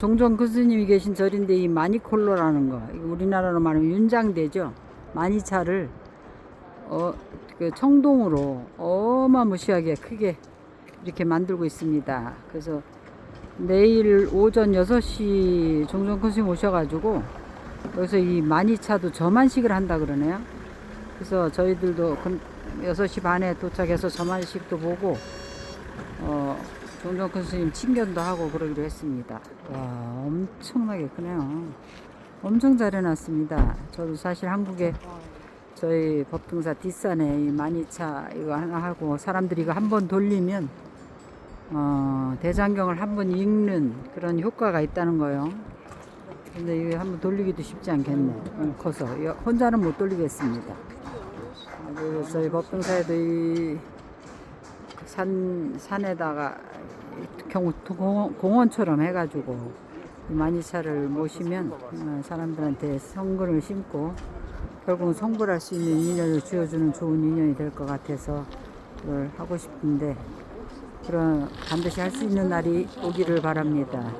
종종 그 스님이 계신 절인데 이 마니콜로라는 거 우리나라로 말하면 윤장대죠? 마니차를 어, 그 청동으로 어마무시하게 크게 이렇게 만들고 있습니다. 그래서 내일 오전 6시 종종 큰 스님 오셔가지고 여기서 이 마니차도 저만식을 한다 그러네요. 그래서 저희들도 금- 6시 반에 도착해서 저만식도 보고 어, 종종 큰 스님 친견도 하고 그러기로 했습니다. 와, 엄청나게 크네요. 엄청 잘 해놨습니다. 저도 사실 한국에 저희 법등사 뒷산에 이 마니차 이거 하나 하고 사람들이 이거 한 번 돌리면 어, 대장경을 한 번 읽는 그런 효과가 있다는 거요. 근데 이거 한번 돌리기도 쉽지 않겠네. 어, 커서 여- 혼자는 못 돌리겠습니다. 그래서 저희 법등사에도 이 산, 산에다가 공원처럼 해가지고 이 마니차를 모시면 어, 사람들한테 성근을 심고 결국은 성불할 수 있는 인연을 쥐어주는 좋은 인연이 될 것 같아서 그걸 하고 싶은데 그런 반드시 할 수 있는 날이 오기를 바랍니다.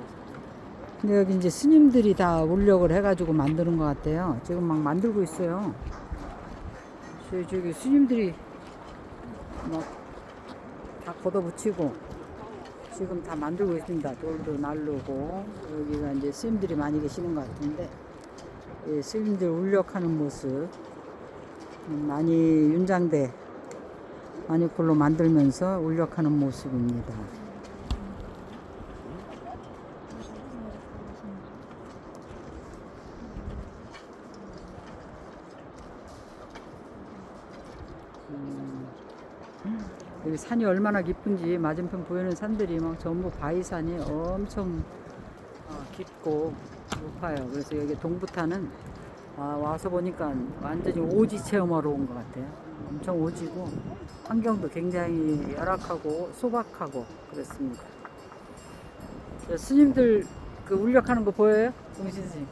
근데 여기 이제 스님들이 다 울력을 해가지고 만드는 것 같아요. 지금 막 만들고 있어요. 저기, 저기 스님들이 막 다 걷어붙이고 지금 다 만들고 있습니다. 돌도 날르고 여기가 이제 스님들이 많이 계시는 것 같은데 예, 스님들 울력하는 모습 음, 많이 윤장대 마니콜로 만들면서 울력하는 모습입니다. 여기 산이 얼마나 깊은지 맞은편 보이는 산들이 막 전부 바위산이 엄청 어, 깊고 높아요. 그래서 여기 동부탄은 아, 와서 보니까 완전히 오지 체험하러 온 것 같아요. 엄청 오지고 환경도 굉장히 열악하고 소박하고 그렇습니다. 저 스님들 그 울력하는 거 보여요? 동신 스님.